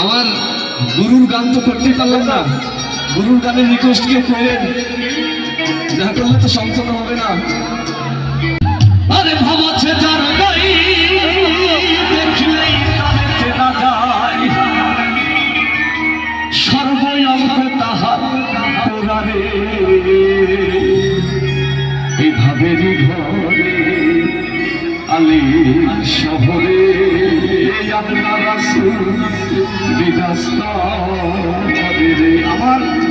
আমার গুরুর গান তো করতে পারলাম না। গুরুর গানের রিকোয়েস্ট কেউ করেন না করলে তো সম্পন্ন হবে না। আরে তাহার এইভাবে আলী শহরে। আমার।